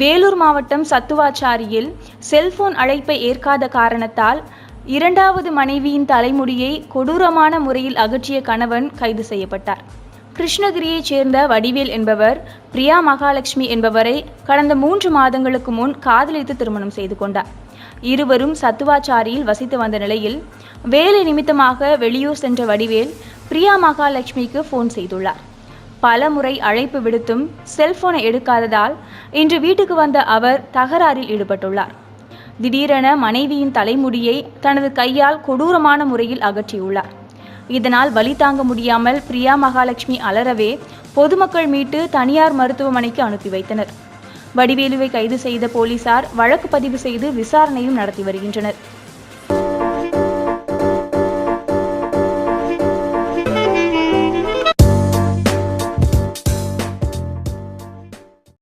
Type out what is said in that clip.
வேலூர் மாவட்டம் சத்துவாச்சாரியில் செல்போன் அழைப்பை ஏற்காத காரணத்தால் இரண்டாவது மனைவியின் தலைமுடியை கொடூரமான முறையில் அகற்றிய கணவன் கைது செய்யப்பட்டார். கிருஷ்ணகிரியைச் சேர்ந்த வடிவேல் என்பவர் பிரியா மகாலட்சுமி என்பவரை கடந்த மூன்று மாதங்களுக்கு முன் காதலித்து திருமணம் செய்து கொண்டார். இருவரும் சத்துவாச்சாரியில் வசித்து வந்த நிலையில் வேலை நிமித்தமாக வெளியூர் சென்ற வடிவேல் பிரியா மகாலட்சுமிக்கு ஃபோன் செய்துள்ளார். பல முறை அழைப்பு விடுத்தும் செல்போனை எடுக்காததால் இன்று வீட்டுக்கு வந்த அவர் தகராறில் ஈடுபட்டுள்ளார். திடீரென மனைவியின் தலைமுடியை தனது கையால் கொடூரமான முறையில் அகற்றியுள்ளார். இதனால் வலி தாங்க முடியாமல் பிரியா மகாலட்சுமி அலறவே பொதுமக்கள் மீட்டு தனியார் மருத்துவமனைக்கு அனுப்பி வைத்தனர். வடிவேலுவை கைது செய்த போலீசார் வழக்கு பதிவு செய்து விசாரணையும் நடத்தி வருகின்றனர்.